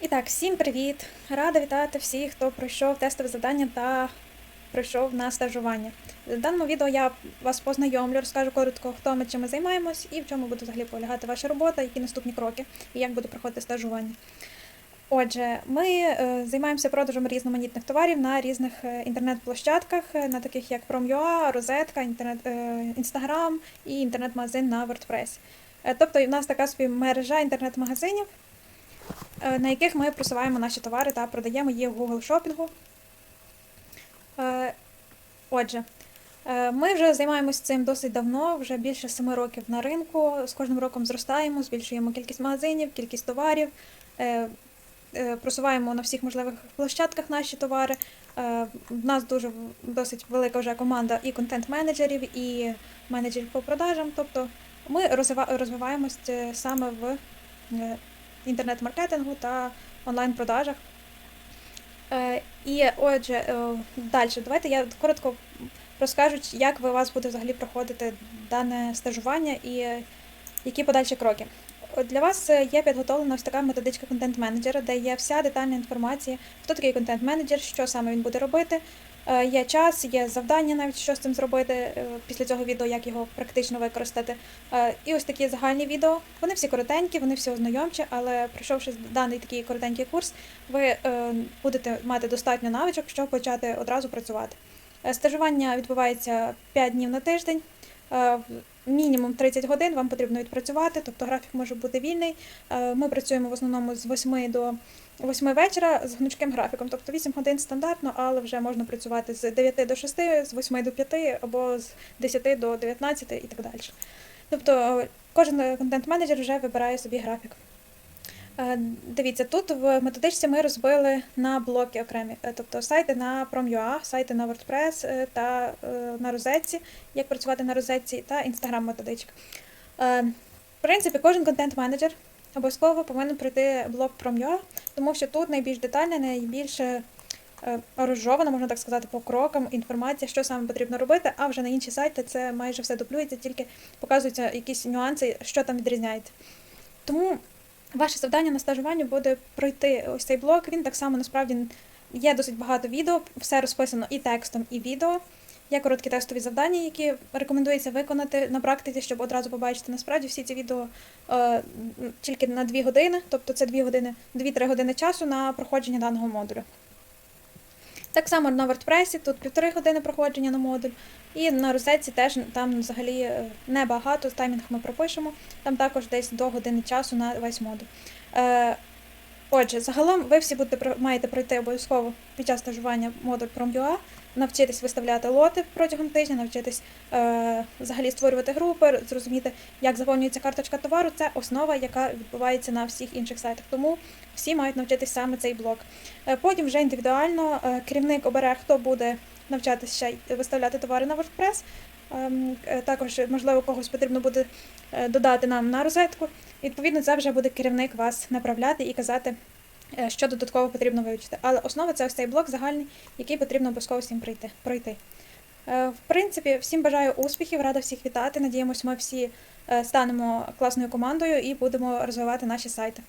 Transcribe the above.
І так, всім привіт! Рада вітати всіх, хто пройшов тестове завдання та пройшов на стажування. В даному відео я вас познайомлю, розкажу коротко, хто ми чим ми займаємось і в чому буде взагалі полягати ваша робота, які наступні кроки і як буде проходити стажування. Отже, ми е, займаємося продажем різноманітних товарів на різних е, інтернет-площадках, е, на таких як Prom.ua, Розетка, інтернет, Instagram і інтернет-магазин на WordPress. Тобто, у нас така собі мережа інтернет-магазинів, на яких ми просуваємо наші товари та продаємо їх в Google шопінгу. Е, Отже, е, ми вже займаємося цим досить давно, вже більше семи років на ринку. З кожним роком зростаємо, збільшуємо кількість магазинів, кількість товарів, е, е, просуваємо на всіх можливих площадках наші товари. Е, В нас дуже досить велика вже команда і контент-менеджерів, і менеджерів по продажам. Тобто ми розвиваємось е, саме в е, інтернет-маркетингу та онлайн-продажах. Е, І отже, далі, давайте я коротко розкажу, як у вас буде взагалі проходити дане стажування і е, які подальші кроки. Для вас е, є підготовлена ось така методичка контент-менеджера, де є вся детальна інформація, хто такий контент-менеджер, що саме він буде робити. Е, Є час, є завдання, навіть що з цим зробити е, після цього відео, як його практично використати. Е, І ось такі загальні відео. Вони всі коротенькі, вони всі ознайомчі, але пройшовши даний такий коротенький курс, ви будете мати достатньо навичок, щоб почати одразу працювати. Стажування відбувається 5 днів на тиждень. Мінімум 30 годин вам потрібно відпрацювати, тобто графік може бути вільний. Ми працюємо в основному з 8 до 8 вечора з гнучким графіком, тобто 8 годин стандартно, але вже можна працювати з 9 до 6, з 8 до 5 або з 10 до 19 і так далі. Тобто е, кожен контент-менеджер вже вибирає собі графік. Е, Дивіться, тут в методичці ми розбили на блоки окремі, Е, тобто сайти на Prom.ua, сайти на WordPress та на розетці, як працювати на розетці, та Instagram-методичка. Е, В принципі, кожен контент-менеджер обов'язково повинен пройти блок Prom.ua, тому що тут найбільш детальна, найбільш е, розжована, можна так сказати, по крокам інформація, що саме потрібно робити, а вже на інші сайти це майже все дублюється, тільки показуються якісь нюанси, що там відрізняється. Тому Ваше завдання на стажуванні буде пройти ось цей блок. Він так само насправді є досить багато відео, все розписано і текстом, і відео. Є короткі тестові завдання, які рекомендується виконати на практиці, щоб одразу побачити. Насправді всі ці відео е, тільки на 2 години, тобто це 2 години, 2-3 години часу на проходження даного модулю. Так само на WordPress тут півтори години проходження на модуль, і на розетці теж там взагалі е, небагато, таймінг ми пропишемо, там також десь до години часу на весь модуль. Е, Отже, загалом ви всі будете маєте пройти обов'язково під час стажування модуль Prom.ua, навчитись виставляти лоти протягом тижня, навчитись е, взагалі створювати групи, зрозуміти, як заповнюється карточка товару. Це основа, яка відбувається на всіх інших сайтах. Тому всі мають навчитись саме цей блок. Е, Потім вже індивідуально е, керівник обере, хто буде навчатися виставляти товари на WordPress. Ем, е, Також, можливо, когось потрібно буде е, додати нам на розетку. Відповідно, це вже буде керівник вас направляти і казати, е, що додатково потрібно вивчити. Але основа це ось цей блок загальний, який потрібно обов'язково всім пройти. В принципі, всім бажаю успіхів, рада всіх вітати. Надіємось, ми всі станемо класною командою і будемо розвивати наші сайти.